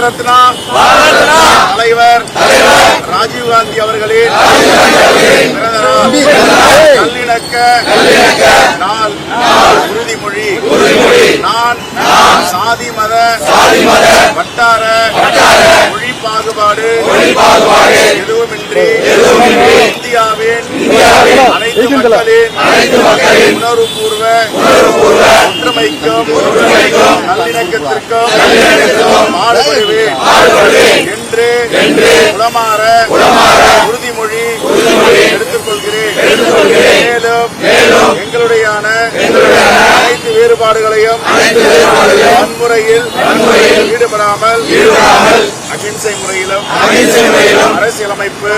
ரத்னா. தலைவர். ராஜீவ் காந்தி அவர்களின் பிறந்த நாள் நல்லிணக்க நாள். உறுதிமொழி. நான். சாதி மத. வட்டார. மொழி பாகுபாடு. எதுவுமின்றி. இந்தியாவின் அனைத்து மக்களின் உணர்வுபூர்வ ஒற்றுமைக்கும் நல்லிணக்கத்திற்கும் பாடுபடுவேன் என்று உளமாற உறுதிமொழி எடுத்துக்கொள்கிறேன். மேலும் எங்களுடையான அனைத்து வேறுபாடுகளையும் வன்முறையில் ஈடுபடாமல் அகிம்சை முறையிலும் அரசியலமைப்பு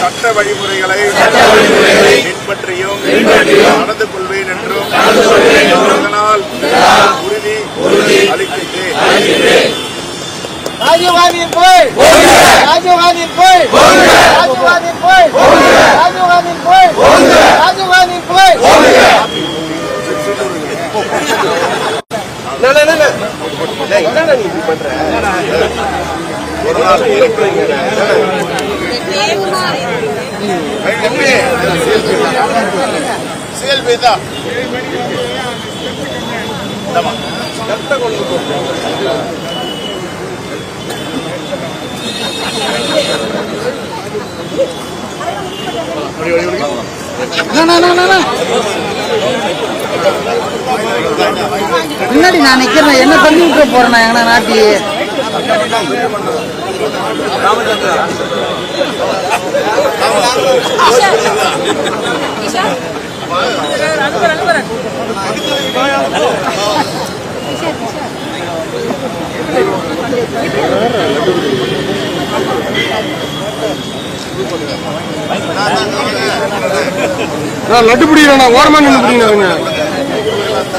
சட்ட வழிமுறைகளை பின்பற்றியும் நடந்து கொள்வேன் ஒரு நாள் சிஎல்பி தான். இந்தாம்மா. முன்னாடி நான் நிக்கிறேன். என்ன தள்ளி விட்டு போறேன் எங்கன்னா நாட்டி லட்டு பிடிக்கிறேன் ஓரமா நின்று பிடிக்கிறேன்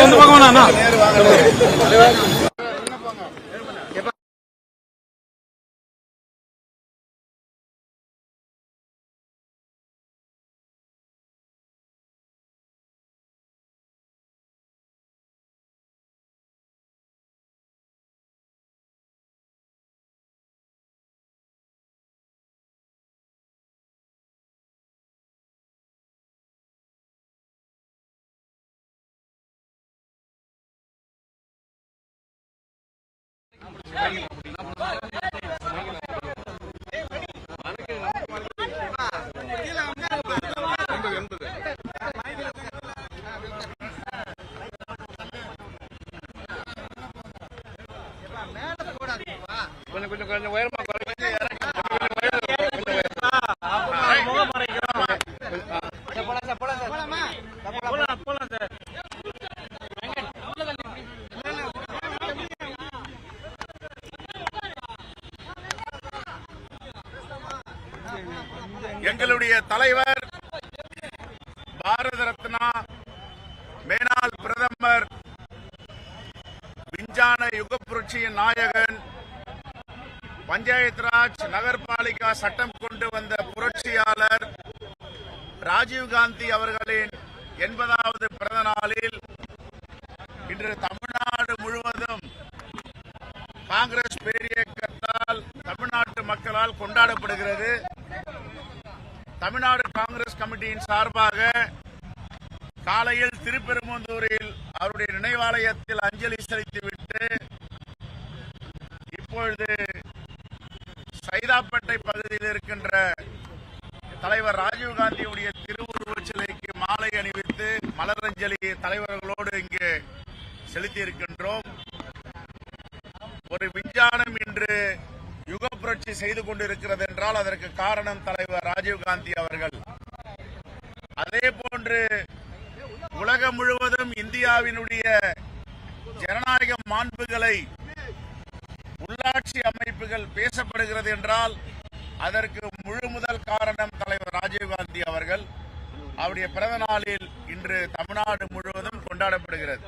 இந்த கொஞ்சம் கொஞ்சம் கொஞ்சம் உயரமா எங்களுடைய தலைவர் பாரத ரத்னா மேனாள் பிரதமர் விஞ்ஞான யுக புரட்சியின் நாயகன் பஞ்சாயத் ராஜ் நகர்பாலிகா சட்டம் கொண்டு வந்த புரட்சியாளர் ராஜீவ் காந்தி அவர்களின் எண்பதாவது பிறந்த நாளில் இன்று தமிழ்நாடு முழுவதும் காங்கிரஸ் பேரியக்கத்தால் தமிழ்நாட்டு மக்களால் கொண்டாடப்படுகிறது. தமிழ்நாடு காங்கிரஸ் கமிட்டியின் சார்பாக காலையில் திருப்பெரும்புதூரில் அவருடைய நினைவாலயத்தில் அஞ்சலி செலுத்திவிட்டு இப்பொழுது சைதாப்பேட்டை பகுதியில் இருக்கின்ற தலைவர் ராஜீவ்காந்தியுடைய திருவுருவச் சிலைக்கு மாலை அணிவித்து மலரஞ்சலி தலைவர்களோடு இங்கே செலுத்தி இருக்கின்றோம் ஒரு விஞ்ஞானம் இன்று புரட்சி செய்து கொண்டிருக்கிறது என்றால் அதற்கு காரணம் தலைவர் ராஜீவ்காந்தி அவர்கள். அதே போன்று உலகம் முழுவதும் இந்தியாவினுடைய ஜனநாயக மாண்புகளை உள்ளாட்சி அமைப்புகள் பேசப்படுகிறது என்றால் அதற்கு முழு முதல் காரணம் தலைவர் ராஜீவ்காந்தி அவர்கள். அவருடைய பிறந்த நாளில் இன்று தமிழ்நாடு முழுவதும் கொண்டாடப்படுகிறது.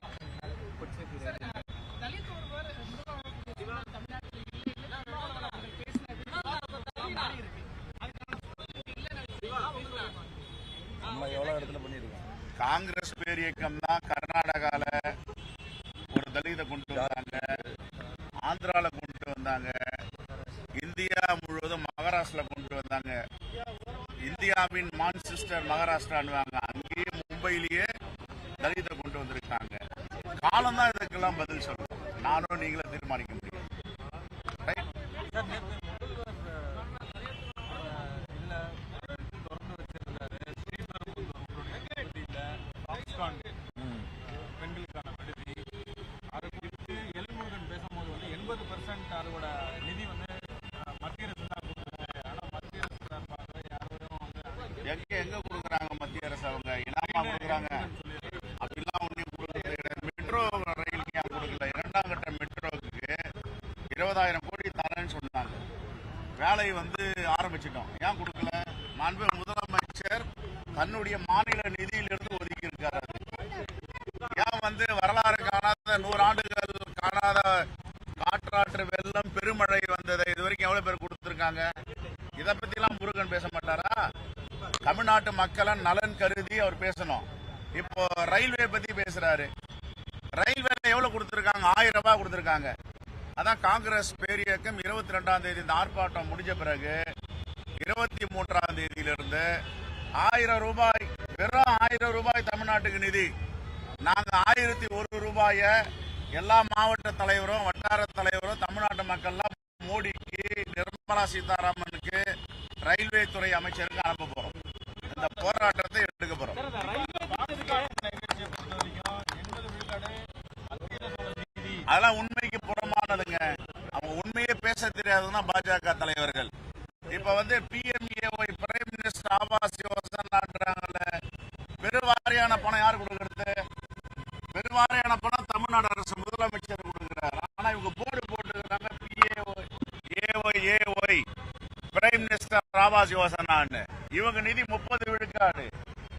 காங்கிரஸ் பேரியக்கம் தான் கர்நாடகால ஒரு தலிதை கொண்டு வந்தாங்க ஆந்திரால கொண்டு வந்தாங்க இந்தியா முழுவதும் மகாராஷ்டிரா கொண்டு வந்தாங்க. இந்தியாவின் மான்செஸ்டர் மகாராஷ்டிரான்னுவாங்க. அங்கேயே மும்பையிலேயே தலிதை கொண்டு வந்திருக்காங்க. காலம் தான் இதுக்கெல்லாம் பதில் சொல்லணும் நானும் நீங்களும் தீர்மானிக்க ஆலை வந்து ஆரம்பிச்சிட்டோம். ஏன் கொடுக்கல? மாண்பு முதலமைச்சர் தன்னுடைய மாநில நிதியிலிருந்து ஒதுக்கி இருக்காரு ஏன் வந்து வரலாறு காணாத நூறு ஆண்டுகள் காணாத காற்றாற்று வெள்ளம் பெருமழை வந்ததை இது வரைக்கும் எவ்வளவு பேர் கொடுத்துருக்காங்க? இதை பத்தி எல்லாம் முருகன் பேச மாட்டாரா? தமிழ்நாட்டு மக்களின் நலன் கருதி அவர் பேசணும். இப்போ ரயில்வே பத்தி பேசுறாரு. ரயில்வே எவ்வளவு கொடுத்துருக்காங்க? ஆயிரம் ரூபாய் கொடுத்திருக்காங்க. அதான் காங்கிரஸ் பேரியக்கம் இருபத்தி ரெண்டாம் தேதி இந்த ஆர்ப்பாட்டம் முடிஞ்ச பிறகு இருபத்தி மூன்றாம் தேதியிலிருந்து ஆயிரம் ரூபாய் வெறும் ஆயிரம் ரூபாய் தமிழ்நாட்டுக்கு நிதி. நாங்க ஆயிரத்தி ஒரு ரூபாயை எல்லா மாவட்ட தலைவரும் வட்டார தலைவரும் தமிழ்நாட்டு மக்கள்லாம் மோடிக்கு நிர்மலா சீதாராமனுக்கு ரயில்வே துறை அமைச்சருக்கு அனுப்ப போறோம். இந்த போராட்டத்தை பேச பாஜக தலைவர்கள். இப்ப வந்து பிஎம்ஏஒய் பிரைம் மினிஸ்டர் ஆவாஸ் யோசனான்றாங்கல்ல பெருவாரியான பணம் யார் கொடுக்கறது? பெருவாரியான பணம் தமிழ்நாடு அரசு முதலமைச்சர் கொடுக்கிறார். ஆனா இவங்க போர்டு போட்டுக்கிறாங்க PAY AY AY prime minister Awas யோசனான்னு. இவங்க நிதி முப்பது விழுக்காடு.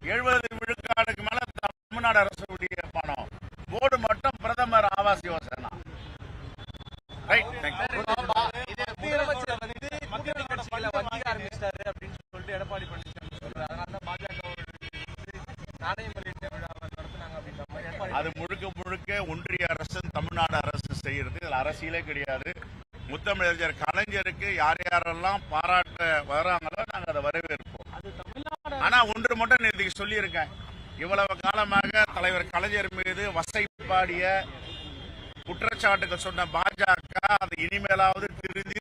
எழுபது விழுக்காடுக்கு மேல தமிழ்நாடு அரசுடைய பணம். போர்டு அரசியலே கிடையாது. முத்தமிழறிஞர் கலைஞருக்கு யார் யாரெல்லாம் பாராட்ட வராங்களோ நாங்க அதை வரவேற்போம். ஆனா ஒன்று மட்டும் நேற்றுக்கு சொல்லியிருக்கேன். இவ்வளவு காலமாக தலைவர் கலைஞர் மீது வசைப்பாடிய குற்றச்சாட்டுகள் சொன்ன பாஜக அதை இனிமேலாவது திருந்தி